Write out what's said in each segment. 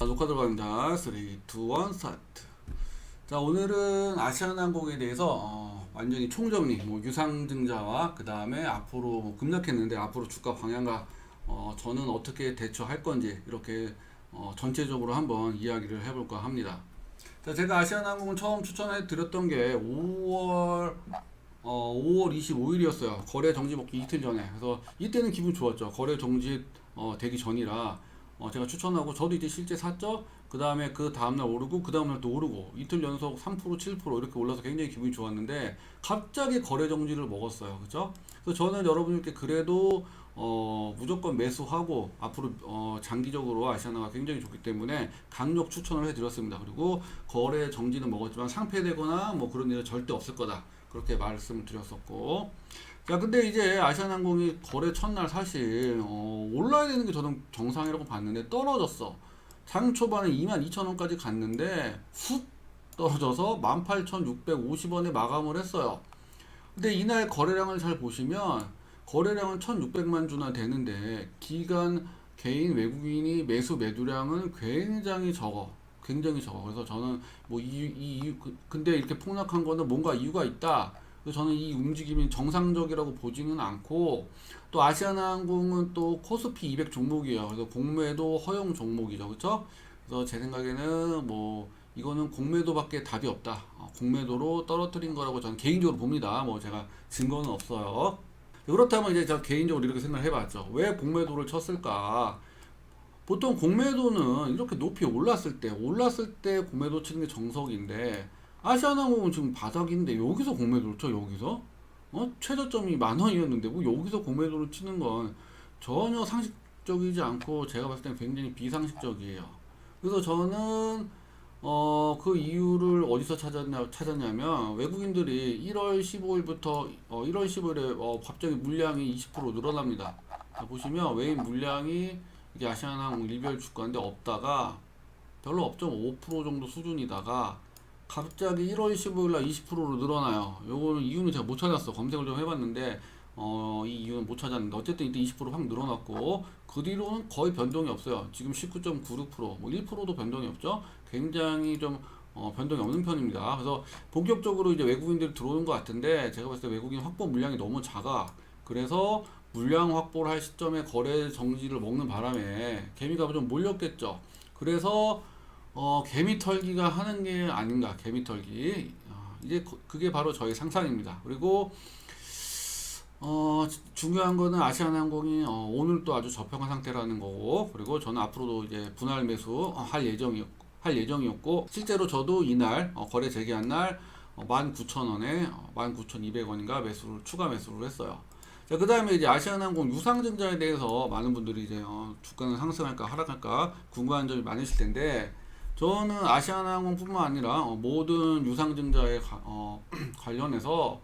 자, 녹화 들어갑니다. 3, 2, 1, 스타트. 자, 오늘은 아시아나항공에 대해서 어, 완전히 총정리, 뭐 유상증자와 그 다음에 앞으로 뭐 급락했는데 앞으로 주가 방향과 어, 저는 어떻게 대처할 건지 이렇게 어, 전체적으로 한번 이야기를 해볼까 합니다. 자, 제가 아시아나항공을 처음 추천해 드렸던 게 5월 어, 5월 25일이었어요. 거래 정지 먹기 이틀 전에. 그래서 이때는 기분 좋았죠. 거래 정지 어, 되기 전이라 어, 제가 추천하고 저도 이제 실제 샀죠. 그 다음에 그 다음날 오르고 그 다음날 또 오르고 이틀 연속 3% 7% 이렇게 올라서 굉장히 기분이 좋았는데 갑자기 거래 정지를 먹었어요. 그죠? 그래서 저는 여러분들께 그래도 어, 무조건 매수하고 앞으로 어, 장기적으로 아시아나가 굉장히 좋기 때문에 강력 추천을 해드렸습니다. 그리고 거래 정지는 먹었지만 상폐되거나 뭐 그런 일은 절대 없을 거다. 그렇게 말씀을 드렸었고 자 근데 이제 아시아나항공이 거래 첫날 사실 어, 올라야 되는 게 저는 정상이라고 봤는데 떨어졌어 장 초반에 22,000원까지 갔는데 훅 떨어져서 18,650원에 마감을 했어요 근데 이날 거래량을 잘 보시면 거래량은 1,600만 주나 되는데 기간 개인 외국인이 매수 매도량은 굉장히 적어. 굉장히 적어. 그래서 저는 뭐 이 이유 그- 근데 이렇게 폭락한 거는 뭔가 이유가 있다. 그래서 저는 이 움직임이 정상적이라고 보지는 않고 또 아시아나항공은 또 코스피 200 종목이에요. 그래서 공매도 허용 종목이죠. 그렇죠 그래서 제 생각에는 뭐 이거는 공매도밖에 답이 없다. 어, 공매도로 떨어뜨린 거라고 저는 개인적으로 봅니다. 뭐 제가 증거는 없어요 그렇다면 이제 제가 개인적으로 이렇게 생각을 해봤죠. 왜 공매도를 쳤을까? 보통 공매도는 이렇게 높이 올랐을 때 올랐을 때 공매도 치는 게 정석인데 아시아나항공은 지금 바닥인데 여기서 공매도를 쳐 여기서? 어? 최저점이 만 원이었는데 뭐 여기서 공매도를 치는 건 전혀 상식적이지 않고 제가 봤을 땐 굉장히 비상식적이에요. 그래서 저는 어 그 이유를 어디서 찾았냐 찾았냐면 외국인들이 1월 15일부터 어 1월 15일에 어 갑자기 물량이 20% 늘어납니다. 자, 보시면 외인 물량이 이게 아시아나항공 일별 주가인데 없다가 별로 없죠. 5% 정도 수준이다가 갑자기 1월 15일 날 20%로 늘어나요. 요거는 이유는 제가 못 찾았어. 검색을 좀 해봤는데 어, 이 이유는 못 찾았는데 어쨌든 이때 20%확 늘어났고 그 뒤로는 거의 변동이 없어요. 지금 19.96%, 뭐 1%도 변동이 없죠. 굉장히 좀 어, 변동이 없는 편입니다. 그래서 본격적으로 이제 외국인들이 들어오는 것 같은데 제가 봤을 때 외국인 확보 물량이 너무 작아. 그래서 물량 확보를 할 시점에 거래 정지를 먹는 바람에 개미가 좀 몰렸겠죠. 그래서 어, 개미 털기가 하는 게 아닌가, 개미 털기. 어, 이제 그- 그게 바로 저의 상상입니다. 그리고 어, 주- 중요한 거는 아시아나항공이 어, 오늘 또 아주 저평한 상태라는 거고, 그리고 저는 앞으로도 이제 분할 매수 어, 할 예정이 할 예정이었고, 실제로 저도 이날 어, 거래 재개한 날 어, 19,000원에 어, 19,200원인가 매수를 추가 매수를 했어요. 자, 그 다음에 이제 아시아나항공 유상증자에 대해서 많은 분들이 이제 어, 주가는 상승할까 하락할까 궁금한 점이 많으실 텐데, 저는 아시아나항공뿐만 아니라 어, 모든 유상증자에 가- 어, 관련해서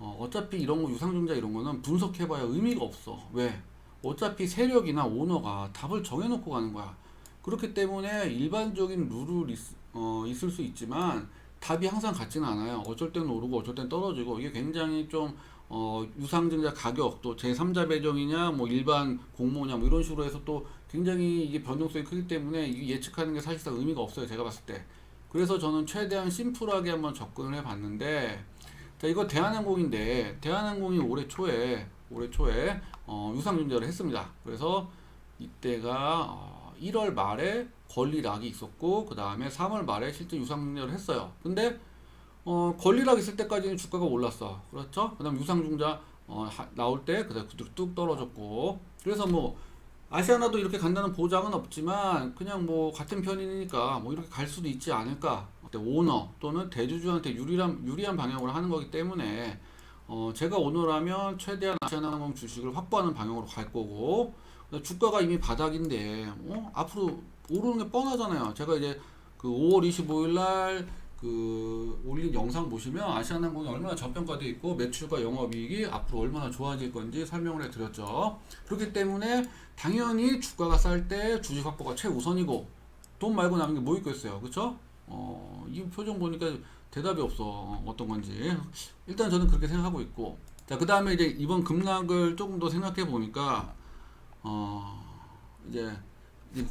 어, 어차피 이런 거 유상증자 이런 거는 분석해봐야 의미가 없어. 왜? 어차피 세력이나 오너가 답을 정해놓고 가는 거야. 그렇기 때문에 일반적인 룰을 있, 어, 있을 수 있지만 답이 항상 같지는 않아요. 어쩔 때는 오르고 어쩔 때는 떨어지고 이게 굉장히 좀 어, 유상증자 가격 또 제3자 배정이냐 뭐 일반 공모냐 뭐 이런 식으로 해서 또 굉장히 이게 변동성이 크기 때문에 예측하는 게 사실상 의미가 없어요. 제가 봤을 때. 그래서 저는 최대한 심플하게 한번 접근을 해봤는데 자 이거 대한항공인데 대한항공이 올해 초에 올해 초에 어, 유상증자를 했습니다. 그래서 이때가 어, 1월 말에 권리락이 있었고 그 다음에 3월 말에 실제 유상증자를 했어요. 근데 어, 권리락 있을 때까지는 주가가 올랐어. 그렇죠? 그 다음 유상증자 어, 하- 나올 때 그다음 뚝 떨어졌고 그래서 뭐 아시아나도 이렇게 간다는 보장은 없지만 그냥 뭐 같은 편이니까 뭐 이렇게 갈 수도 있지 않을까. 오너 또는 대주주한테 유리한 유리한 방향으로 하는 거기 때문에 어 제가 오너라면 최대한 아시아나항공 주식을 확보하는 방향으로 갈 거고 주가가 이미 바닥인데 어 앞으로 오르는 게 뻔하잖아요. 제가 이제 그 5월 25일 날 그 올린 영상 보시면 아시아나항공이 얼마나 저평가돼 있고 매출과 영업이익이 앞으로 얼마나 좋아질 건지 설명을 해드렸죠. 그렇기 때문에 당연히 주가가 쌀 때 주식 확보가 최우선이고 돈 말고 남은 게 뭐 있겠어요, 그렇죠? 어, 이 표정 보니까 대답이 없어 어, 어떤 건지 일단 저는 그렇게 생각하고 있고 자그 다음에 이제 이번 급락을 조금 더 생각해 보니까 어 이제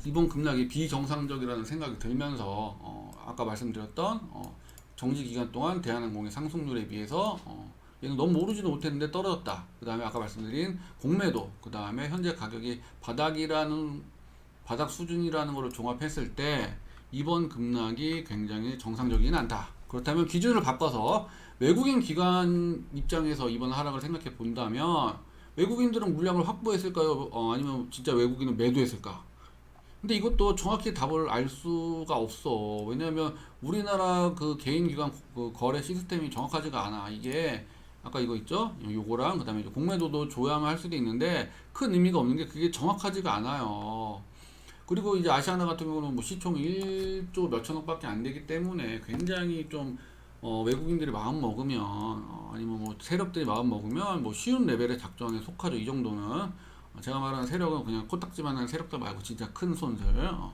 이번 급락이 비정상적이라는 생각이 들면서 어, 아까 말씀드렸던 어, 정지 기간 동안 대한항공의 상승률에 비해서 어, 얘는 너무 오르지도 못했는데 떨어졌다. 그 다음에 아까 말씀드린 공매도, 그 다음에 현재 가격이 바닥이라는 바닥 수준이라는 것을 종합했을 때 이번 급락이 굉장히 정상적이진 않다. 그렇다면 기준을 바꿔서 외국인 기관 입장에서 이번 하락을 생각해 본다면 외국인들은 물량을 확보했을까요? 어, 아니면 진짜 외국인은 매도했을까? 근데 이것도 정확히 답을 알 수가 없어. 왜냐하면 우리나라 그 개인 기관 그 거래 시스템이 정확하지가 않아. 이게 아까 이거 있죠? 요거랑 그다음에 공매도도 조회하면 할 수도 있는데 큰 의미가 없는 게 그게 정확하지가 않아요. 그리고 이제 아시아나 같은 경우는 뭐 시총 1조 몇천억밖에 안 되기 때문에 굉장히 좀 어, 외국인들이 마음 먹으면 어, 아니면 뭐 세력들이 마음 먹으면 뭐 쉬운 레벨의 작전에 속하죠. 이 정도는 어, 제가 말하는 세력은 그냥 코딱지만한 세력들 말고 진짜 큰 손들. 어.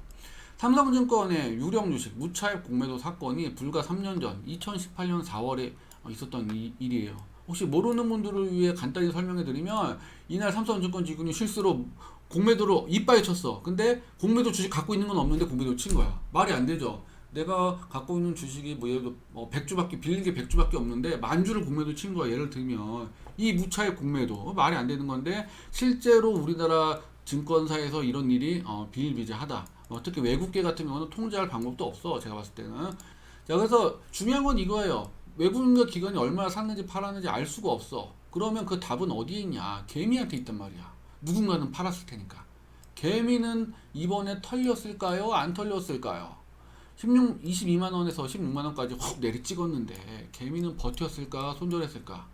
삼성증권의 유령 주식 무차입 공매도 사건이 불과 3년 전 2018년 4월에 있었던 이- 일이에요. 혹시 모르는 분들을 위해 간단히 설명해 드리면 이날 삼성증권 지분이 실수로 공매도로 이빠이 쳤어. 근데 공매도 주식 갖고 있는 건 없는데 공매도 친 거야. 말이 안 되죠. 내가 갖고 있는 주식이 뭐 예를 들어 어, 100주밖에 빌린 게 100주밖에 없는데 만 주를 공매도 친 거야. 예를 들면 이 무차입 공매도 어, 말이 안 되는 건데 실제로 우리나라 증권사에서 이런 일이 어, 비일비재하다. 어, 특히 외국계 같은 경우는 통제할 방법도 없어. 제가 봤을 때는. 자 그래서 중요한 건 이거예요. 외국인과 기관이 얼마나 샀는지 팔았는지 알 수가 없어. 그러면 그 답은 어디에 있냐? 개미한테 있단 말이야. 누군가는 팔았을 테니까. 개미는 이번에 털렸을까요? 안 털렸을까요? 16, 22만 원에서 16만 원까지 확 내리 찍었는데 개미는 버텼을까? 손절했을까?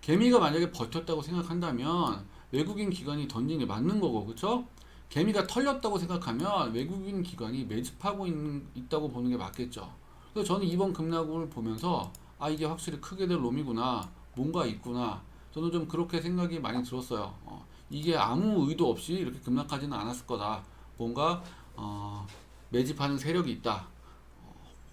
개미가 만약에 버텼다고 생각한다면 외국인 기관이 던진 게 맞는 거고, 그쵸? 개미가 털렸다고 생각하면 외국인 기관이 매집하고 있는, 있다고 보는 게 맞겠죠. 그래서 저는 이번 급락을 보면서 아 이게 확실히 크게 될 놈이구나 뭔가 있구나 저는 좀 그렇게 생각이 많이 들었어요 어, 이게 아무 의도 없이 이렇게 급락하지는 않았을 거다 뭔가 어, 매집하는 세력이 있다 어,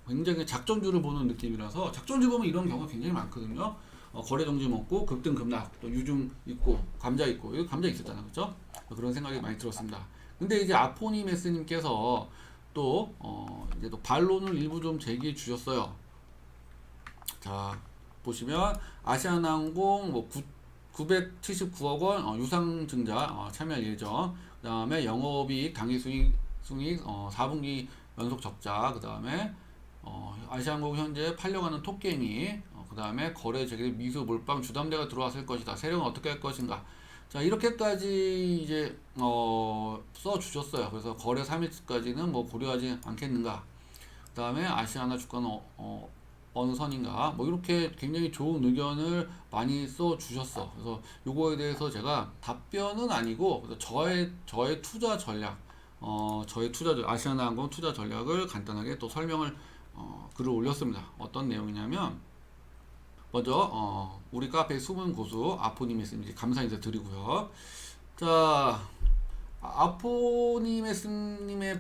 굉장히 작전주를 보는 느낌이라서 작전주 보면 이런 경우가 굉장히 많거든요 어, 거래 정지 먹고 급등 급락 또 유중 있고 감자 있고 이거 감자 있었잖아 그죠 그런 생각이 많이 들었습니다 근데 이제 아포니메스님께서 또 어, 이제 또 반론을 일부 좀 제기해 주셨어요. 자 보시면 아시아나항공 뭐 9, 979억 원 어, 유상증자 어, 참여할 예정. 그 다음에 영업이익 당기순이익 순이익 어, 4분기 연속 적자. 그 다음에 어, 아시아항공 현재 팔려가는 토끼행이 어, 그 다음에 거래 재개 미수 몰빵 주담대가 들어왔을 것이다. 세력은 어떻게 할 것인가? 자 이렇게까지 이제 어, 써 주셨어요. 그래서 거래 3일까지는 뭐 고려하지 않겠는가. 그 다음에 아시아나 주가는 어, 어, 어느 선인가. 뭐 이렇게 굉장히 좋은 의견을 많이 써 주셨어. 그래서 요거에 대해서 제가 답변은 아니고 저의 저의 투자 전략, 어 저의 투자 전- 아시아나항공 투자 전략을 간단하게 또 설명을 어, 글을 올렸습니다. 어떤 내용이냐면 먼저 어, 우리 카페 숨은 고수 아포니메스님께 감사 인사 드리고요. 자 아포니메스님의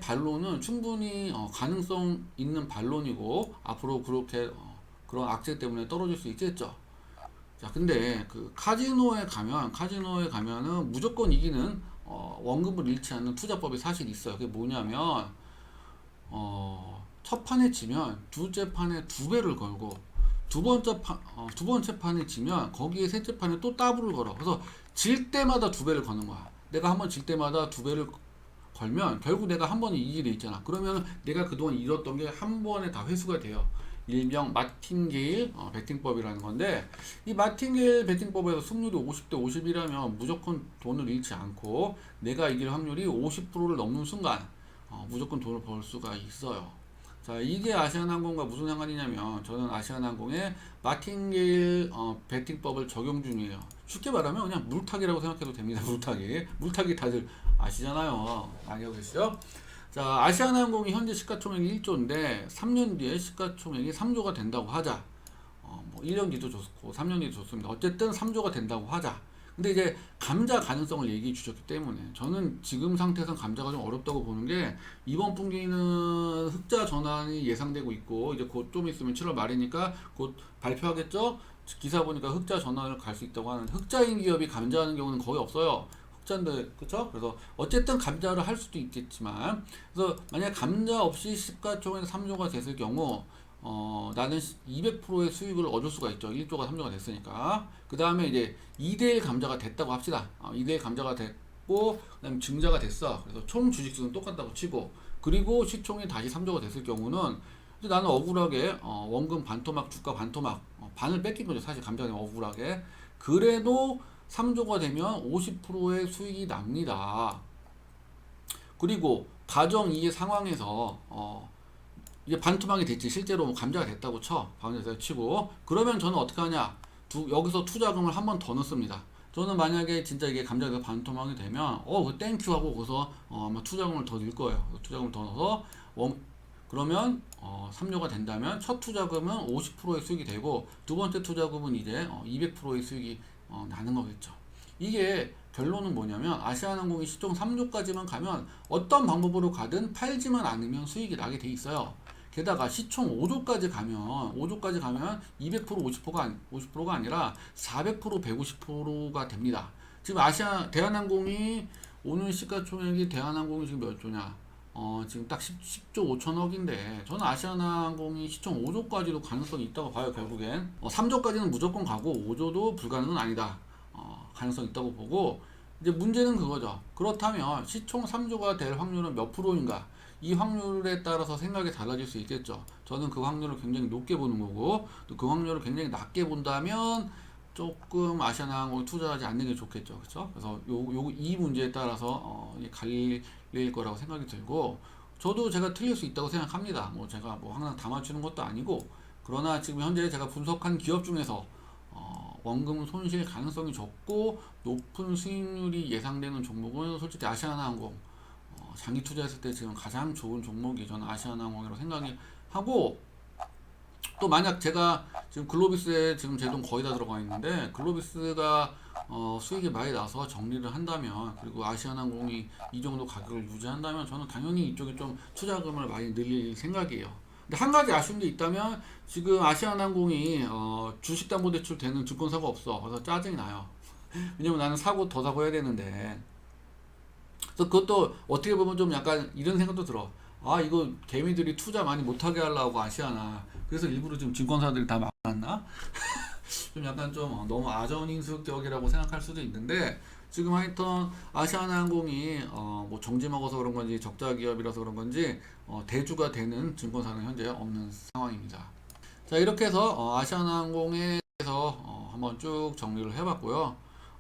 반론은 충분히 어, 가능성 있는 반론이고 앞으로 그렇게 어, 그런 악재 때문에 떨어질 수 있겠죠. 자 근데 그 카지노에 가면 카지노에 가면은 무조건 이기는 어, 원금을 잃지 않는 투자법이 사실 있어요. 그게 뭐냐면 어, 첫 판에 지면 두째 판에 두 배를 걸고 두 번째 판, 어, 두 번째 판에 지면 거기에 셋째 판에 또 더블을 걸어. 그래서 질 때마다 두 배를 거는 거야. 내가 한 번 질 때마다 두 배를 걸면 결국 내가 한 번에 이기게 돼 있잖아. 그러면 내가 그동안 잃었던 게 한 번에 다 회수가 돼요. 일명 마틴게일 어, 베팅법이라는 건데 이 마틴게일 베팅법에서 승률이 50대 50이라면 무조건 돈을 잃지 않고 내가 이길 확률이 50%를 넘는 순간 어, 무조건 돈을 벌 수가 있어요. 자 이게 아시아나항공과 무슨 상관이냐면 저는 아시아나항공의 마틴게일 어, 베팅법을 적용 중이에요. 쉽게 말하면 그냥 물타기라고 생각해도 됩니다. 물타기. 물타기 다들 아시잖아요. 하고 계시죠? 자 아시아나항공이 현재 시가총액이 1조인데 3년 뒤에 시가총액이 3조가 된다고 하자. 어, 뭐 1년 뒤도 좋고 3년 뒤도 좋습니다. 어쨌든 3조가 된다고 하자. 근데 이제 감자 가능성을 얘기해 주셨기 때문에 저는 지금 상태에서 감자가 좀 어렵다고 보는 게 이번 분기는 흑자 전환이 예상되고 있고 이제 곧 좀 있으면 7월 말이니까 곧 발표하겠죠? 기사 보니까 흑자 전환을 갈 수 있다고 하는 흑자인 기업이 감자하는 경우는 거의 없어요. 투자인데 그쵸? 그래서 어쨌든 감자를 할 수도 있겠지만 그래서 만약 감자 없이 시가총액 3조가 됐을 경우 어 나는 200%의 수익을 얻을 수가 있죠. 1조가 3조가 됐으니까. 그 다음에 이제 2대1 감자가 됐다고 합시다. 어, 2대1 감자가 됐고 그 다음에 증자가 됐어. 그래서 총 주식수는 똑같다고 치고. 그리고 시총이 다시 3조가 됐을 경우는 나는 억울하게 어, 원금 반토막 주가 반토막 어, 반을 뺏긴 거죠. 사실 감자가 억울하게. 그래도 3조가 되면 50%의 수익이 납니다. 그리고 가정 이의 상황에서 어, 이게 반토막이 됐지. 실제로 뭐 감자가 됐다고 쳐. 반에서 치고. 그러면 저는 어떻게 하냐? 두, 여기서 투자금을 한 번 더 넣습니다. 저는 만약에 진짜 이게 감자가 반토막이 되면 어그 땡큐 하고 거기서 어, 아마 투자금을 더 넣을 거예요. 투자금을 더 넣어서 원, 그러면 어, 3료가 된다면 첫 투자금은 50%의 수익이 되고 두 번째 투자금은 이제 어, 200%의 수익이 어, 나는 거겠죠. 이게 결론은 뭐냐면 아시아나항공이 시총 3조까지만 가면 어떤 방법으로 가든 팔지만 않으면 수익이 나게 돼 있어요. 게다가 시총 5조까지 가면 5조까지 가면 200% 50%가 아니, 50%가 아니라 400% 150%가 됩니다. 지금 아시아 대한항공이 오늘 시가총액이 대한항공이 지금 몇 조냐? 어, 지금 딱 10, 10 조 5천억인데 저는 아시아나항공이 시총 5조까지도 가능성이 있다고 봐요 결국엔 어, 3조까지는 무조건 가고 5조도 불가능은 아니다 어, 가능성 있다고 보고 이제 문제는 그거죠 그렇다면 시총 3조가 될 확률은 몇 프로인가 이 확률에 따라서 생각이 달라질 수 있겠죠. 저는 그 확률을 굉장히 높게 보는 거고 또 그 확률을 굉장히 낮게 본다면 조금 아시아나항공에 투자하지 않는 게 좋겠죠. 그렇죠 그래서 요, 요, 이 문제에 따라서 어, 갈릴 거라고 생각이 들고 저도 제가 틀릴 수 있다고 생각합니다. 뭐 제가 뭐 항상 다 맞추는 것도 아니고 그러나 지금 현재 제가 분석한 기업 중에서 어, 원금 손실 가능성이 적고 높은 수익률이 예상되는 종목은 솔직히 아시아나항공 어, 장기 투자했을 때 지금 가장 좋은 종목이 저는 아시아나항공이라고 생각이 하고 또 만약 제가 지금 글로비스에 지금 제 돈 거의 다 들어가 있는데 글로비스가 어, 수익이 많이 나서 정리를 한다면 그리고 아시아나항공이 이 정도 가격을 유지한다면 저는 당연히 이쪽에 좀 투자금을 많이 늘릴 생각이에요. 근데 한 가지 아쉬운 게 있다면 지금 아시아나항공이 어, 주식담보대출 되는 증권사가 없어. 그래서 짜증이 나요. 왜냐면 나는 사고 더 사고 해야 되는데. 그래서 그것도 어떻게 보면 좀 약간 이런 생각도 들어. 아 이거 개미들이 투자 많이 못하게 하려고 아시아나. 그래서 일부러 지금 증권사들이 다 막았나? 좀 약간 좀 어, 너무 아전인수격이라고 생각할 수도 있는데 지금 하여튼 아시아나항공이 어, 뭐 정지 먹어서 그런 건지 적자 기업이라서 그런 건지 어, 대주가 되는 증권사는 현재 없는 상황입니다. 자 이렇게 해서 어, 아시아나항공에 대해서 어, 한번 쭉 정리를 해봤고요.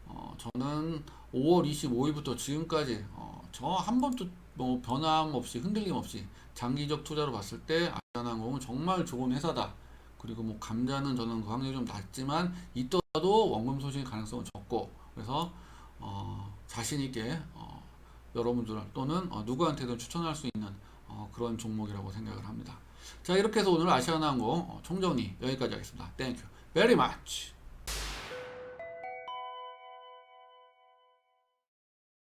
어, 저는 5월 25일부터 지금까지 어, 저 한 번도 뭐 변함 없이 흔들림 없이 장기적 투자로 봤을 때 아시아나항공은 정말 좋은 회사다. 그리고 뭐 감자는 저는 그 확률이 좀 낮지만 있더라도 원금 소실 가능성은 적고 그래서 어, 자신 있게 어, 여러분들 또는 어, 누구한테든 추천할 수 있는 어, 그런 종목이라고 생각을 합니다. 자 이렇게 해서 오늘 아시아나항공 어, 총정리 여기까지 하겠습니다. Thank you very much.